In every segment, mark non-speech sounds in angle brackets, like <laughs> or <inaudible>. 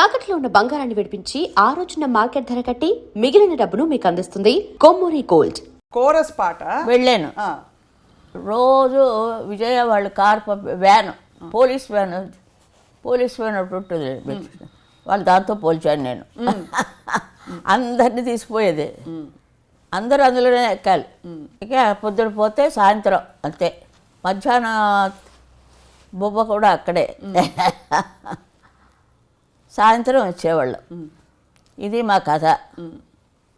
తాకట్లో ఉన్న బంగారాన్ని విడిపించి ఆ రోజున మార్కెట్ ధర కట్టి మిగిలిన డబ్బును మీకు అందిస్తుంది కొమ్మూరి గోల్డ్. కోరస్ పాట? వెళ్ళాను. ఆ, రోజు విజయ వాళ్ళు car van police van police van ఒకటి ఉంటుంది. వాళ్ళు దాంతో పోల్చాను నేను. అందరినీ తీసిపోయేది. అందరూ అందులోనే ఎక్కాలి. ఇక పొద్దున పోతే సాయంత్రం అంతే. మధ్యాహ్నం బొబ్బ కూడా అక్కడే. సాయంత్రం వచ్చేవాళ్ళు. ఇది మా కథ.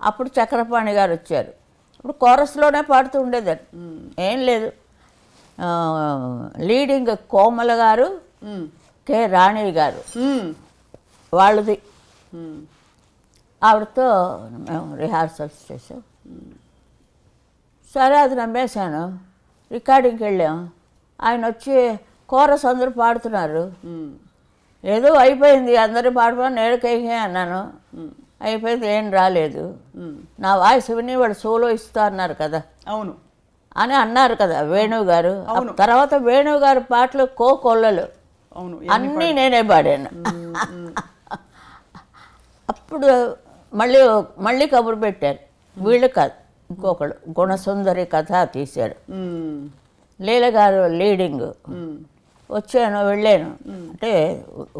అప్పుడు చక్రపాణి గారు వచ్చారు. ఇప్పుడు కోరస్లోనే పాడుతూ ఉండేదాన్ని ఏం లేదు. లీడింగ్ కోమల గారు కె రాణి గారు. వాళ్ళది. ఆవిడతో మేము రిహార్సల్స్ చేసాం సరే అది నమ్మేశాను. రికార్డింగ్కి వెళ్ళాం. ఆయన వచ్చి కోరస్ అందరూ పాడుతున్నారు. ఏదో అయిపోయింది అందరూ పాడుకొని నేడుకైకే అన్నాను. అయిపోయింది ఏం రాలేదు. నా వాయిస్ విని వాడు సోలో ఇస్తా అన్నారు కదా. అవును. అని అన్నారు కదా వేణువు గారు. తర్వాత వేణువు గారి పాటలు కో కొల్లలు. అవును అన్నీ నేనే పాడాను. అప్పుడు మళ్ళీ మళ్ళీ కబురు పెట్టారు. వీళ్ళు కాదు ఇంకొకడు గుణసుందరి కథ తీశాడు లీల గారు లీడింగ్. వచ్చాను వెళ్ళాను. అంటే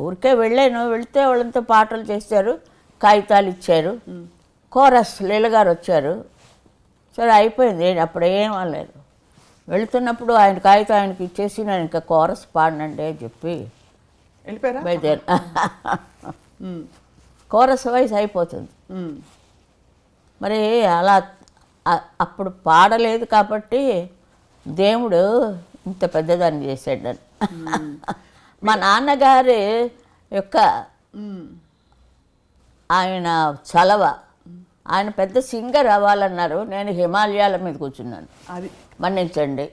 ఊరికే వెళ్ళాను వెళ్తే వాళ్ళంతా పాటలు చేశారు కాగితాలు ఇచ్చారు. కోరస్ లీల గారు వచ్చారు. సరే అయిపోయింది అప్పుడు ఏం అనలేదు. వెళుతున్నప్పుడు ఆయన కాగితం ఆయనకి ఇచ్చేసి నేను ఇంకా కోరస్ పాడనండి అని చెప్పి బయలుదేరి కోరస్ వయసు అయిపోతుంది. మరి అలా అప్పుడు పాడలేదు కాబట్టి దేవుడు ఇంత పెద్దదాన్ని చేశాడు నన్ను. మా నాన్నగారి యొక్క ఆయన చలవ. ఆయన పెద్ద సింగర్ అవ్వాలన్నారు. నేను హిమాలయాల మీద కూర్చున్నాను. అది. మన్నించండి.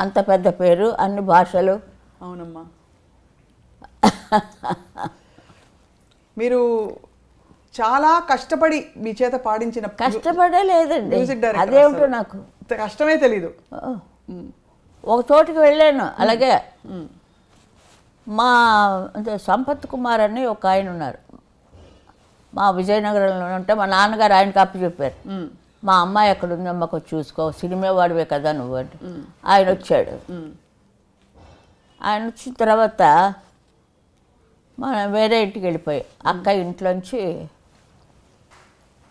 అంత పెద్ద పేరు అన్ని భాషలు. అవునమ్మా. మీరు చాలా కష్టపడి మీ చేత పాడించిన కష్టపడే లేదండి అదేమిటో అసలు. నాకు. కష్టమే తెలీదు. ఒక చోటుకి వెళ్ళాను. అలాగే మా అంటే సంపత్ కుమార్ అని ఒక ఆయన ఉన్నారు. మా విజయనగరంలో ఉంటే మా నాన్నగారు ఆయనకి అప్పు చెప్పారు. మా అమ్మాయి ఎక్కడ ఉందమ్మా కొంచెం చూసుకో సినిమా వాడివే కదా నువ్వు అంటే. ఆయన వచ్చాడు. ఆయన వచ్చిన తర్వాత మనం వేరే ఇంటికి వెళ్ళిపోయి. అక్క ఇంట్లోంచి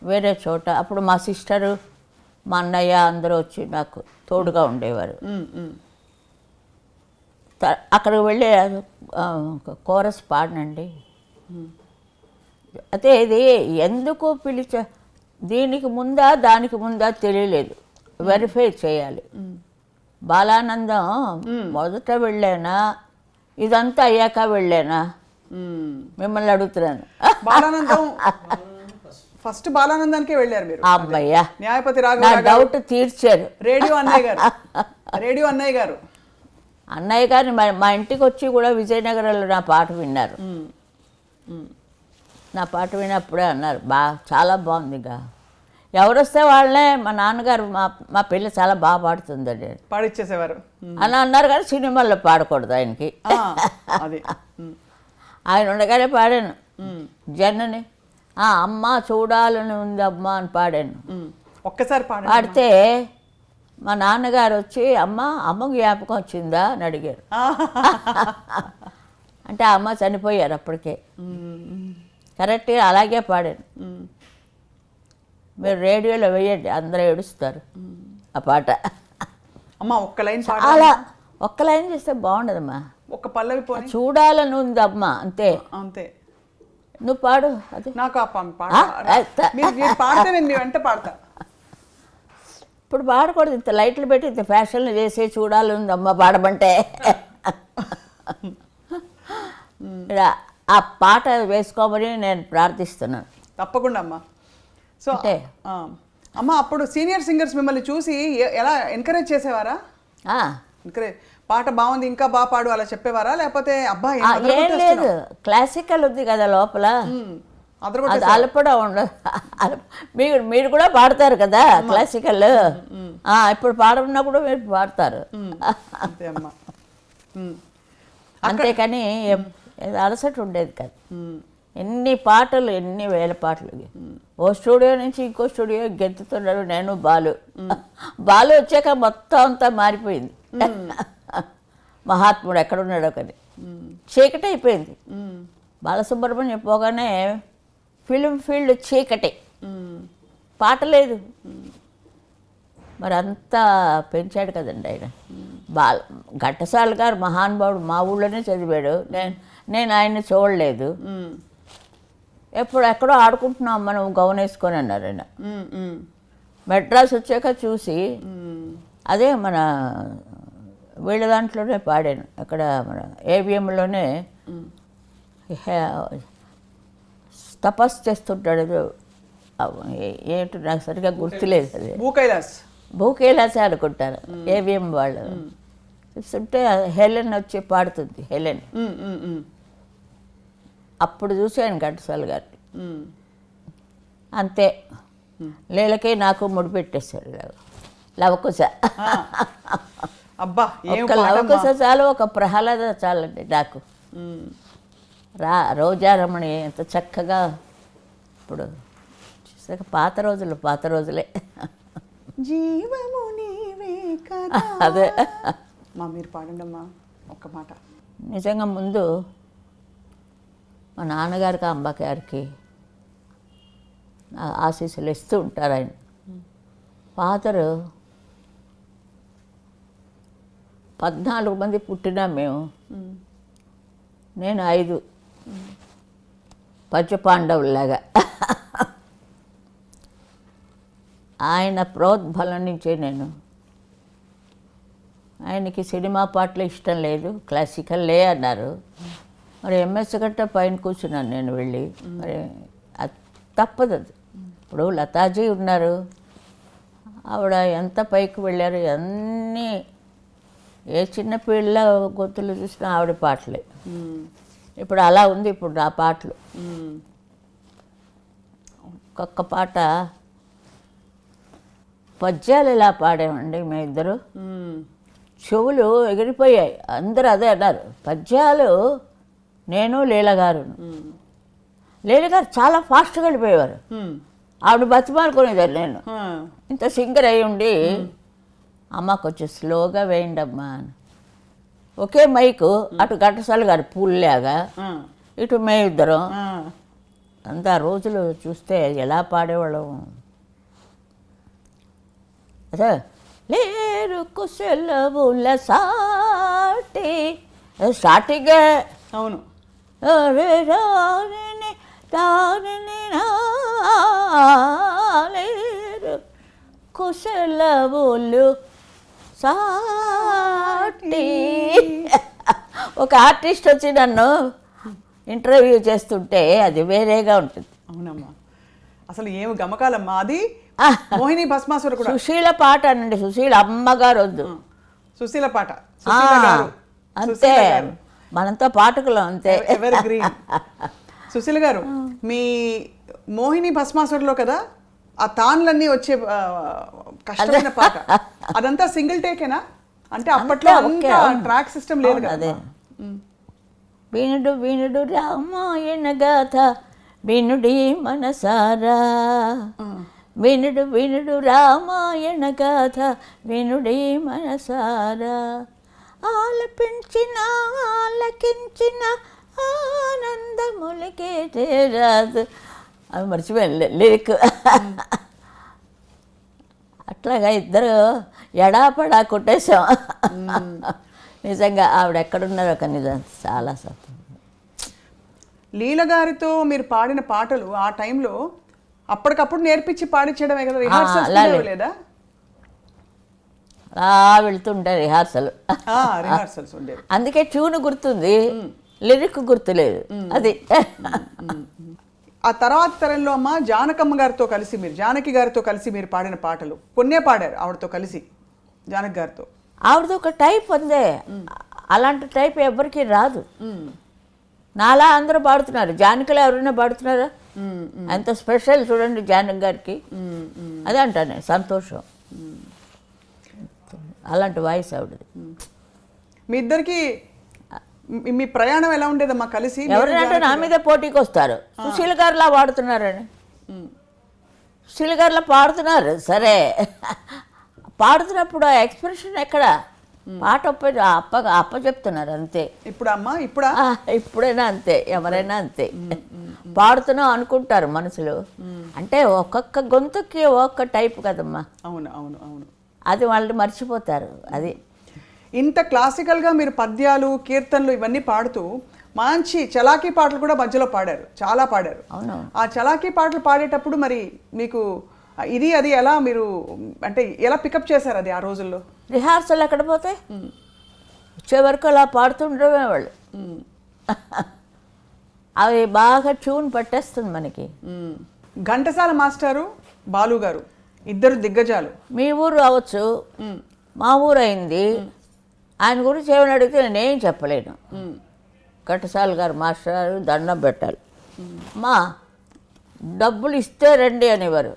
వేరే చోట అప్పుడు మా సిస్టరు మా అన్నయ్య అందరూ వచ్చి నాకు తోడుగా ఉండేవారు. అక్కడికి వెళ్ళి కోరస్ పాడనండి అయితే ఇది ఎందుకు పిలిచ దీనికి ముందా దానికి ముందా తెలియలేదు. వెరిఫై చేయాలి. బాలానందం మొదట వెళ్ళానా? ఇదంతా అయ్యాక వెళ్ళానా. మిమ్మల్ని అడుగుతున్నాను. బాలానందం <laughs> ఫస్ట్ బాలానందానికే వెళ్ళారు మీరు. అమ్మయ్యా న్యాయపతి రాఘవ డౌట్ తీర్చారు. రేడియో అన్నయ్య గారు. రేడియో అన్నయ్య గారు. అన్నయ్య గారిని మా ఇంటికి వచ్చి కూడా విజయనగరంలో నా పాట విన్నారు. నా పాట వినప్పుడే అన్నారు బా చాలా బాగుంది ఇక ఎవరు వస్తే వాళ్ళే మా నాన్నగారు మా మా పిల్ల చాలా బాగా పాడుతుందండి. పాడిచ్చేసేవారు. అని అన్నారు కానీ సినిమాల్లో పాడకూడదు ఆయనకి. ఆయన ఉండగానే పాడాను. జనని అమ్మ చూడాలని ఉంది అమ్మ అని పాడాను. ఒక్కసారి పాడితే మా నాన్నగారు వచ్చి అమ్మ అమ్మ జ్ఞాపకం వచ్చిందా? అని అడిగారు. అంటే ఆ అమ్మ చనిపోయారు అప్పటికే. కరెక్ట్గా అలాగే పాడాను. మీరు రేడియోలో వేయండి అందరూ ఏడుస్తారు. ఆ పాట. అమ్మ ఒక్క లైన్ అలా ఒక్క లైన్ చేస్తే బాగుండదమ్మా. ఒక్క పల్లవి చూడాలని ఉంది అమ్మ అంతే. అంతే. నువ్వు పాడు అది. నాకు ఆ పాట పాడితే నేను వెంట పాడతా. ఇప్పుడు పాడకూడదు ఇంత లైట్లు పెట్టి ఇంత ఫ్యాషన్లు చేసి చూడాలని ఉంది అమ్మ పాడమంటే. ఆ పాట వేసుకోమని నేను ప్రార్థిస్తున్నాను. తప్పకుండా అమ్మ. సో అంటే? అమ్మ అప్పుడు సీనియర్ సింగర్స్ మిమ్మల్ని చూసి ఎలా ఎంకరేజ్ చేసేవారా? ఎంకరేజ్ పాట బాగుంది ఇంకా బాగా పాడు అలా చెప్పేవారా? లేకపోతే అబ్బాయి ఏం లేదు. క్లాసికల్ ఉంది కదా లోపల. అది అలపడం ఉండదు. మీరు మీరు కూడా పాడతారు కదా క్లాసికల్ ఇప్పుడు పాడమన్నప్పుడు మీరు పాడతారు. అంతేకాని అలసట ఉండేది కాదు. ఎన్ని పాటలు ఎన్ని వేల పాటలు. ఓ స్టూడియో నుంచి ఇంకో స్టూడియో గెంతుతున్నాడు నేను బాలు. బాలు వచ్చాక మొత్తం అంతా మారిపోయింది. <laughs> మహాత్ముడు ఎక్కడున్నాడో కానీ చీకటి అయిపోయింది బాలసుబ్రహ్మణ్యం పోగానే ఫిలిం ఫీల్డ్ చీకటి. పాట లేదు. మరి అంతా పెంచాడు కదండి ఆయన. బాల ఘట్టసాల గారు మహానుభావుడు మా ఊళ్ళోనే చదివాడు. నేను నేను ఆయన్ని చూడలేదు. ఎప్పుడు ఎక్కడో ఆడుకుంటున్నాం మనం గౌన్ వేసుకొని అన్నారు ఆయన. మెడ్రాస్ వచ్చాక చూసి అదే మన వీళ్ళ దాంట్లోనే పాడాను. అక్కడ మన ఏవిఎంలోనే తపస్సు చేస్తుంటాడు. ఏంటో నాకు సరిగా గుర్తులేదు అది. భూ కైలాస్. భూకేలాసే అనుకుంటాను ఏవిఎం వాళ్ళు చూస్తుంటే హెలెన్ వచ్చి పాడుతుంది హెలెన్. అప్పుడు చూశాను ఘంటసాల గారిని. అంతే. లేలకే నాకు ముడిపెట్టేశారు. లవకుశ. అబ్బా ఏం ఒక లవకుశ చాలు ఒక ప్రహ్లాద చాలండి నాకు. రా రోజారమణి ఎంత చక్కగా ఇప్పుడు చూసాక పాత రోజులు పాత రోజులే. జీవము నీవే కదా. <laughs> అదే. మా మీరు పాడండి అమ్మా ఒక్క మాట. నిజంగా ముందు మా నాన్నగారికి అమ్మగారికి ఆ- ఆశీస్సులు ఇస్తూ ఉంటారు ఆయన. ఫాదరు పద్నాలుగు మంది పుట్టినా మేము. నేను ఐదు. పంచపాండవుల్లాగా ఆయన ప్రోద్బలం నుంచే నేను. ఆయనకి సినిమా పాటలు ఇష్టం లేదు. క్లాసికల్ లే అన్నారు. మరి ఎంఎస్ గట్ట పైన కూర్చున్నాను నేను వెళ్ళి. మరి తప్పదు అది. ఇప్పుడు లతాజీ ఉన్నారు. ఆవిడ ఎంత పైకి వెళ్ళారు అన్నీ ఏ చిన్న పిల్ల గొంతులు చూసినా ఆవిడ పాటలే. ఇప్పుడు అలా ఉంది ఇప్పుడు నా పాటలు. ఒక్కొక్క పాట పద్యాలు ఇలా పాడామండి మేము ఇద్దరు. చెవులు ఎగిరిపోయాయి. అందరూ అదే అన్నారు. పద్యాలు నేను లీలగారు లీలగారు చాలా ఫాస్ట్గా వెళ్ళిపోయేవారు. ఆవిడ బతిమాలుకునేదాన్ని నేను. ఆ. ఇంత సింగర్ అయి ఉండి అమ్మ కొంచెం స్లోగా వేయండి అమ్మా అని. ఒకే మైకు అటు ఘంటసాల గారు పూల్లాగా. ఇటు మేము ఇద్దరం. ఆ. అంత రోజులు చూస్తే ఎలా పాడేవాళ్ళం? అదే లేరు కుశలవుల సాటి. స్టార్టింగే అవును. కుశలవులు సాటి. ఒక ఆర్టిస్ట్ వచ్చి నన్ను ఇంటర్వ్యూ చేస్తుంటే అది వేరేగా ఉంటుంది. అవునమ్మా. అసలు ఏమి గమకాలమ్మా అది. మోహిని భస్మాసుర కూడా. సుశీల పాట అనండి సుశీల అమ్మగారు వద్దు సుశీల పాట. అంతే. మనంతా పాటకులం అంతే. ఎవర్ గ్రీన్ సుశీల గారు మీ మోహిని భస్మాసురలో కదా ఆ తాన్లన్నీ వచ్చే కష్టమైన పాట. అదంతా సింగిల్ టేకేనా? అంటే అప్పట్లో అంతా. ట్రాక్ సిస్టమ్ లేదు అదే. వినుడు వినుడు రామాయణ గాథ వినుడి మనసారా. వినుడు వినుడు రామాయణ గాథ వినుడి మనసారా. ఆలపించిన ఆలకించిన ఆనందములకే చేరాదు అవి మర్చిపోయాను. లిరిక్. అట్లాగా ఇద్దరు ఎడాపడా కొట్టేశాం. నిజంగా ఆవిడ ఎక్కడున్నారో ఒక నిజం చాలా సత్యం. లీల గారితో మీరు పాడిన పాటలు ఆ టైంలో అప్పటికప్పుడు నేర్పించి పాడించడమే కదా? రిహార్సల్స్ అలాగే. లేదా? అలా వెళ్తుంటే రిహార్సల్. రిహార్సల్స్ ఉండేవి. అందుకే ట్యూన్ గుర్తుంది. లిరిక్ గుర్తులేదు. అది. ఆ తర్వాత తరంలో అమ్మ జానకమ్మ గారితో కలిసి మీరు జానకి గారితో కలిసి మీరు పాడిన పాటలు. కొన్నే పాడారు ఆవిడతో కలిసి జానకి గారితో. ఆవిడది ఒక టైప్ ఉందే అలాంటి టైప్ ఎవరికి రాదు. నాలా అందరూ పాడుతున్నారు. జానకిలో ఎవరైనా పాడుతున్నారా? అంత స్పెషల్ చూడండి జానకి గారికి. అదే అంటాను సంతోషం. అలాంటి వాయిస్ ఆవిడది. మీ ఇద్దరికి మీ- ప్రయాణం ఎలా ఉండేదమ్మా కలిసి? ఎవరంటే నా మీదే పోటీకి వస్తారు సుశీల్ గారులా పాడుతున్నారని సుశీల్ గారులా పాడుతున్నారు. సరే. పాడుతున్నప్పుడు ఆ ఎక్స్ప్రెషన్ ఎక్కడ? పాట అప్ప అప్ప అప్ప చెప్తున్నారు అంతే. ఇప్పుడు అమ్మా? ఇప్పుడా? ఇప్పుడైనా అంతే ఎవరైనా అంతే. పాడుతున్నాం అనుకుంటారు మనసులో. అంటే ఒక్కొక్క గొంతుకి ఒక్కొక్క టైప్ కదమ్మా. అవును అవును అవును. అది వాళ్ళు మర్చిపోతారు అది. ఇంత క్లాసికల్గా మీరు పద్యాలు కీర్తనలు ఇవన్నీ పాడుతూ మంచి చలాకీ పాటలు కూడా మధ్యలో పాడారు. చాలా పాడారు. అవును. ఆ చలాకీ పాటలు పాడేటప్పుడు మరి మీకు ఇది అది ఎలా మీరు అంటే ఎలా పికప్ చేశారు అది ఆ రోజుల్లో? రిహార్సల్ ఎక్కడ పోతే? వచ్చే వరకు అలా పాడుతుండడమే వాళ్ళు. అవి బాగా ట్యూన్ పట్టేస్తుంది మనకి. ఘంటసాల మాస్టారు బాలు గారు ఇద్దరు దిగ్గజాలు. మీ ఊరు అవ్వచ్చు మా ఊరు అయింది. ఆయన గురించి ఏమైనా అడిగితే నేనేం చెప్పలేను. కట్టసాల గారు మాస్టర్ గారు దండం పెట్టాలి. మా డబ్బులు ఇస్తే రండి అనేవారు.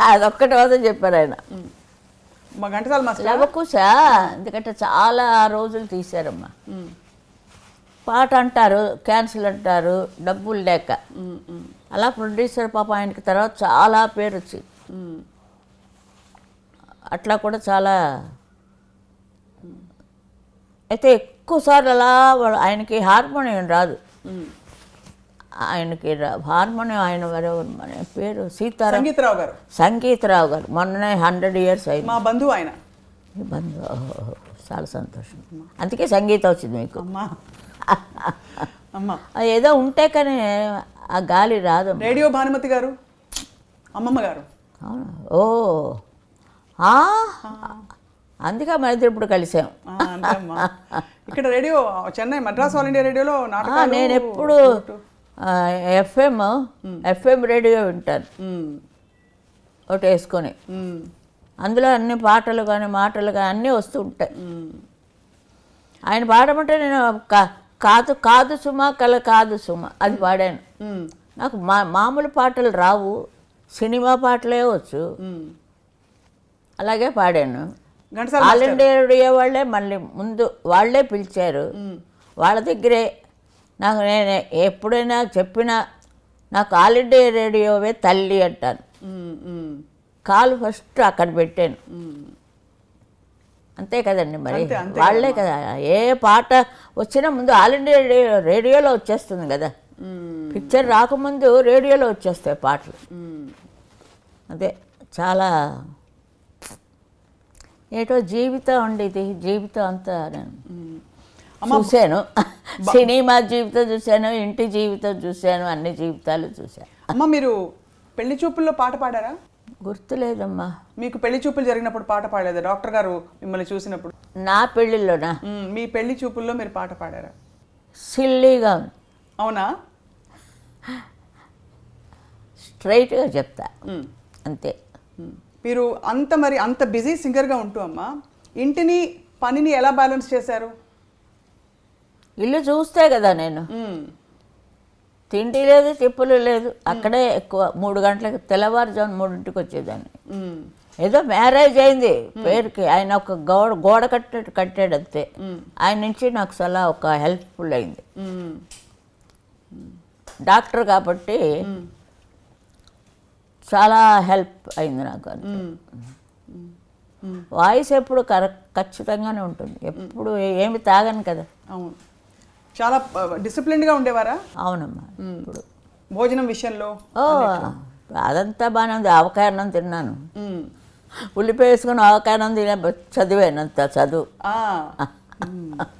అదొక్కటి మాత్రం చెప్పారు ఆయన. ఘంటసాల లవకుశా ఎందుకంటే చాలా రోజులు తీశారమ్మా. పాట అంటారు క్యాన్సిల్ అంటారు డబ్బులు లేక. అలా ప్రొడ్యూసర్ పాప ఆయనకి తర్వాత చాలా పేరు వచ్చింది అట్లా కూడా చాలా అయితే ఎక్కువసార్లు అలా ఆయనకి హార్మోనియం రాదు. ఆయనకి హార్మోనియం ఆయన మన పేరు? సీతారాం. సంగీతరావు గారు. సంగీతరావు గారు. మొన్ననే హండ్రెడ్ ఇయర్స్ అయింది. మా బంధువు ఆయన. మీ బంధు ఓహో, చాలా సంతోషం. అందుకే సంగీతం వచ్చింది మీకు. <laughs> ఏదో ఉంటే కానీ ఆ గాలి రాదు రేడియో భానుమతి గారు అమ్మమ్మ గారు. అవునా? ఓ? అందుకే మన ఇద్దరు ఇప్పుడు కలిసాం. ఇక్కడ radio Chennai Madras all India రేడియోలో నేను ఎప్పుడు ఎఫ్ఎం ఎఫ్ఎం రేడియో వింటాను. ఒకటి వేసుకొని. అందులో అన్ని పాటలు కానీ మాటలు కానీ అన్నీ వస్తూ ఉంటాయి. ఆయన పాడమంటే నేను కా- కాదు కాదు సుమ కల కాదు సుమ. అది పాడాను. నాకు మా మామూలు పాటలు రావు. సినిమా పాటలే వచ్చు. అలాగే పాడాను. ఆల్ ఇండియా రేడియో వాళ్ళే మళ్ళీ ముందు వాళ్ళే పిలిచారు. వాళ్ళ దగ్గరే నాకు నేను ఎప్పుడైనా చెప్పినా నాకు ఆల్ ఇండియా రేడియోవే తల్లి అంటాను. కాలు ఫస్ట్ అక్కడ పెట్టాను. అంతే కదండి మరి. వాళ్ళే కదా. ఏ పాట వచ్చినా ముందు ఆల్ ఇండియా రేడియో రేడియోలో వచ్చేస్తుంది కదా. పిక్చర్ రాకముందు రేడియోలో వచ్చేస్తాయి పాటలు. అదే చాలా ఏటో జీవితం అండి ఇది జీవితం అంతా నేను. చూశాను. సినిమా జీవితం చూశాను ఇంటి జీవితం చూశాను అన్ని జీవితాలు చూశాను. అమ్మ మీరు పెళ్ళి చూపుల్లో పాట పాడారా? గుర్తులేదమ్మా. మీకు పెళ్ళి చూపులు జరిగినప్పుడు పాట పాడలేదా? డాక్టర్ గారు మిమ్మల్ని చూసినప్పుడు. నా పెళ్ళిలోనా మ్మ్. మీ పెళ్ళి చూపుల్లో మీరు పాట పాడారా? సిల్లీగా అవునా? స్ట్రైట్గా చెప్తా. అంతే. మీరు అంత మరి అంత బిజీ సింగర్గా ఉంటూ అమ్మా ఇంటిని పనిని ఎలా బ్యాలెన్స్ చేశారు? ఇల్లు చూస్తే కదా నేను. తిండి లేదు తిప్పులు లేదు. అక్కడే ఎక్కువ మూడు గంటలకు తెల్లవారుజాము మూడింటికి వచ్చేదాన్ని. ఏదో మ్యారేజ్ అయింది పేరుకి. ఆయన ఒక గోడ గోడ కట్టాడు కట్టాడు అంతే. ఆయన నుంచి నాకు చాలా ఒక హెల్ప్ఫుల్ అయింది. డాక్టర్ కాబట్టి చాలా హెల్ప్ అయింది నాకు అంతే. వాయిస్ ఎప్పుడు కరెక్ట్ ఖచ్చితంగానే ఉంటుంది. ఎప్పుడు ఏమి తాగను కదా. అవును. చాలా డిసిప్లిన్డ్గా ఉండేవారా? అవునమ్మా ఇప్పుడు. భోజనం విషయంలో ఓ అదంతా బాగానే ఉంది. ఆవకాయ అన్నం తిన్నాను. ఉల్లిపాయ వేసుకొని ఆవకాయ అన్నం తినే చదివాను అంత చదువు. <laughs>